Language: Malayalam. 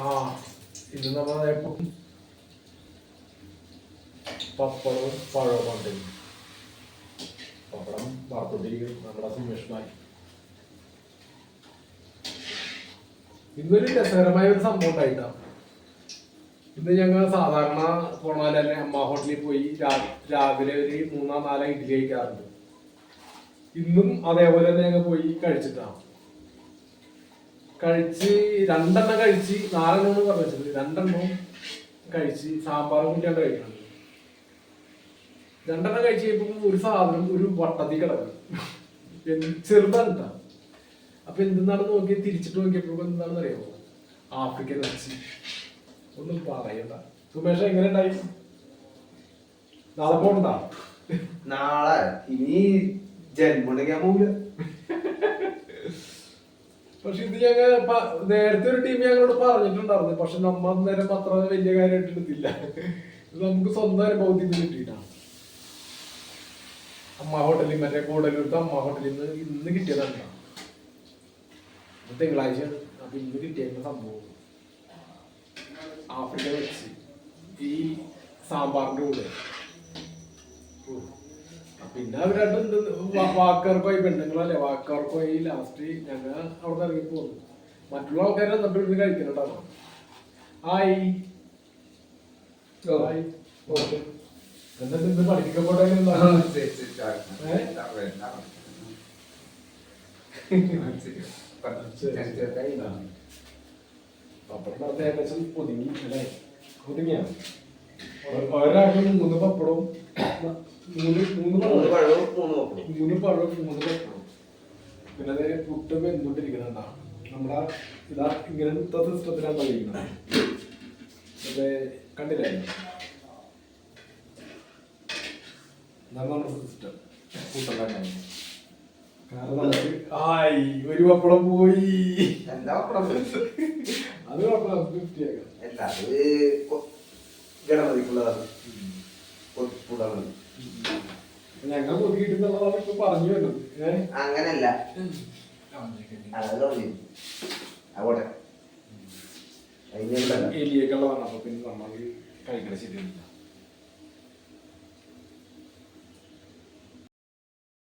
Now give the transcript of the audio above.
ആ ഇത് നമ്മളെ പപ്പടവും പഴവും ഉണ്ട് പപ്പടം വറുത്തോണ്ടിരിക്കും നമ്മുടെ സുമേഷ്മായി ഇന്നൊരു രസകരമായ ഒരു സംഭവം ഉണ്ടായിട്ടാണ് ഇന്ന് ഞങ്ങൾ സാധാരണ പോണാൽ തന്നെ അമ്മ ഹോട്ടലിൽ പോയി രാവിലെ ഒരു മൂന്നാം നാലാം ഇഡ്ഡലി കഴിക്കാറുണ്ട്. ഇന്നും അതേപോലെ തന്നെ ഞങ്ങൾ പോയി കഴിച്ചിട്ടാണ്. കഴിച്ച് രണ്ടെണ്ണം കഴിച്ച് നാലെണ്ണം പറഞ്ഞു വെച്ചത്. രണ്ടെണ്ണം കഴിച്ച് സാമ്പാർ കൂട്ടിയാണ് കഴിക്കണം രണ്ടെണ്ണം കഴിച്ച് കഴിയുമ്പോൾ ഒരു സാധനം ഒരു വട്ടത്തിൽ കിടക്കും. ചെറുതാണ്. അപ്പൊ എന്തെന്നാണ് നോക്കി തിരിച്ചിട്ട് നോക്കിയപ്പോൾ എന്താണെന്ന് അറിയാമോ ആഫ്രിക്കൻ വെച്ച് ഒന്നും പറയണ്ട. സുമേഷ് എങ്ങനെ ഉണ്ടായി നാളെ പോണ്ടാ? നാളെ. ഇനി ജന്മണ്ടെങ്കിൽ പോകില്ല പക്ഷെ ഇത് ഞങ്ങൾ നേരത്തെ ഒരു ടീം ഞങ്ങളോട് പറഞ്ഞിട്ടുണ്ടായിരുന്നു. പക്ഷെ നമ്മൾ അന്നേരം അത്ര വലിയ കാര്യമായിട്ട് എടുത്തില്ല. നമുക്ക് സ്വന്തം അനുഭവത്തിൽ നിന്ന് കിട്ടിയിട്ടാണ് അമ്മ ഹോട്ടലിൽ മറ്റേ കൂടലൂർത്ത് അമ്മ ഹോട്ടലിൽ നിന്ന് ഇന്ന് കിട്ടിയതാണ് തിങ്കളാഴ്ച അപ്പൊ ഇന്ന് കിട്ടിയ സംഭവം. ആഫ്രിക്ക വെച്ച് ഈ സാമ്പാറിന്റെ കൂടെ. പിന്നെ അവർ രണ്ടും വാക്കാർക്ക് പോയി പെണ്ണുങ്ങളല്ലേ? വാക്കാർക്ക് പോയി ലാസ്റ്റ് ഞങ്ങൾ അവിടെ ഇറങ്ങി പോകുന്നു മറ്റുള്ള ആൾക്കാരെ നമ്മൾ ഇരുന്ന് കഴിക്കുന്നുണ്ടാവും ഹായ് ഹായ് ഓക്കെ. എന്നിട്ട് ഇന്ന് പഠിക്കപ്പെട്ട പപ്പടം നടത്ത ഏകദേശം ഒതുങ്ങി അല്ലേ? ഒതുങ്ങിയാണ് ഒരാൾക്ക് മൂന്ന് പപ്പടവും മൂന്ന് മൂന്ന് മൂന്ന് പഴവും പഴവും മൂന്ന് പഴവും മൂന്ന് പപ്പടവും. പിന്നെ അത് പുട്ട് വെന്തുകൊണ്ടിരിക്കുന്നുണ്ടാ? നമ്മുടെ ഇതാ ഇങ്ങനത്തെ സിസ്റ്റത്തിലാണ് കഴിക്കുന്നത് അതെ കണ്ടില്ലേ? ഇതാണ് നമ്മുടെ സിസ്റ്റം കാരണം നമുക്ക് ആയി ഒരു പപ്പടം പോയി. എന്താ പപ്പടം? അത് പപ്പടം ഫിഫ്റ്റി ആക്കാം അല്ല അത് ഗണപതിക്കുള്ളതാണ്. പുടാണ് ഞങ്ങൾ ഇപ്പൊ പറഞ്ഞു വരുന്നത് അങ്ങനല്ല. അതിന് എലിയൊക്കെ ഉള്ളതാണ്. അപ്പൊ പിന്നെ നമ്മൾ കഴിക്കണ ശരിയല്ല